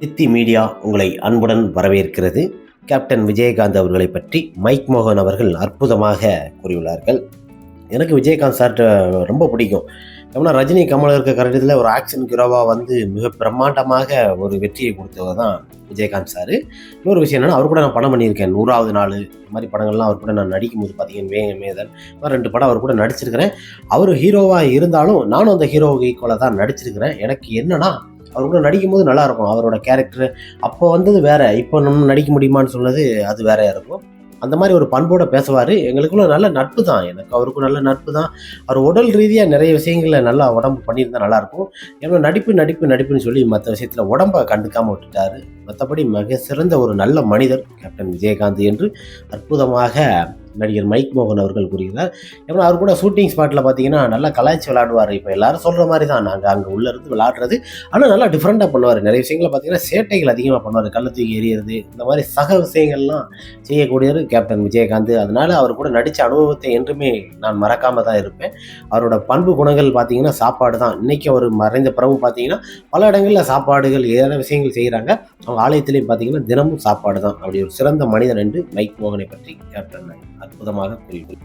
சித்தி மீடியா உங்களை அன்புடன் வரவேற்கிறது. கேப்டன் விஜயகாந்த் அவர்களை பற்றி மைக் மோகன் அவர்கள் அற்புதமாக கூறியுள்ளார்கள். எனக்கு விஜயகாந்த் சார்கிட்ட ரொம்ப பிடிக்கும். ஏன்னா ரஜினி கமல் இருக்க கரெக்டத்தில் ஒரு ஆக்ஷன் ஹீரோவாக வந்து மிக பிரம்மாண்டமாக ஒரு வெற்றியை கொடுத்தவர் தான் விஜயகாந்த் சார். இன்னொரு விஷயம் என்னென்னா அவர் கூட நான் படம் பண்ணியிருக்கேன். நூறாவது நாள். இந்த மாதிரி படங்கள்லாம் அவர் கூட நான் நடிக்கும் போது பார்த்தீங்கன்னா வே மேதன் ரெண்டு படம் அவர் கூட நடிச்சிருக்கிறேன். அவர் ஹீரோவாக இருந்தாலும் நானும் அந்த ஹீரோவுக்கு ஈக்குவலாக தான் நடிச்சிருக்கிறேன். எனக்கு என்னென்னா அவர் கூட நடிக்கும் போது நல்லா இருக்கும் அவரோட கேரக்டர் அப்போ வந்தது வேற. இப்போ நம்ம நடிக்க முடியுமான்னு சொன்னது அது வேறையா இருக்கும். அந்த மாதிரி ஒரு பண்போட பேசுவார். எங்களுக்குள்ள நல்ல நட்பு தான். எனக்கு அவருக்கும் நல்ல நட்பு தான். அவர் உடல் ரீதியாக நிறைய விஷயங்களை நல்லா உடம்பு பண்ணியிருந்தா நல்லாயிருக்கும். ஏன்னா நடிப்பு நடிப்பு நடிப்புன்னு சொல்லி மற்ற விஷயத்தில் உடம்பை கண்டுக்காமல் விட்டுட்டார். மற்றபடி மிக சிறந்த ஒரு நல்ல மனிதர் கேப்டன் விஜயகாந்த் என்று அற்புதமாக நடிகர் மைக் மோகன் அவர்கள் கூறுகிறார் ஏன்னா அவர் கூட ஷூட்டிங் ஸ்பாட்டில் பார்த்தீங்கன்னா நல்லா கலாய்ச்சி விளாடுவார் இப்போ எல்லாரும் சொல்கிற மாதிரி தான் நாங்கள் அங்கே உள்ளே இருந்து விளாடுறது ஆனால் நல்லா டிஃப்ரெண்ட்டாக பண்ணுவார். நிறைய விஷயங்களை பார்த்தீங்கன்னா சேட்டைகள் அதிகமாக பண்ணுவார். கள்ள தூக்கி எறியறது. இந்த மாதிரி சக விஷயங்கள்லாம் செய்யக்கூடியவர் கேப்டன் விஜயகாந்த். அதனால அவர் கூட நடித்த அனுபவத்தை என்றுமே நான் மறக்காமல் தான் இருப்பேன். அவரோட பண்பு குணங்கள் பார்த்தீங்கன்னா சாப்பாடு தான். இன்றைக்கி அவர் மறைந்த பிறகு பார்த்தீங்கன்னா பல இடங்களில் சாப்பாடுகள் ஏற விஷயங்கள் செய்கிறாங்க அவங்க ஆலயத்திலையும் பார்த்தீங்கன்னா தினமும் சாப்பாடு தான். அப்படி ஒரு சிறந்த மனிதன் என்று மைக் மோகனை பற்றி கேப்டன் அற்புதமாக கூறியுள்ளார்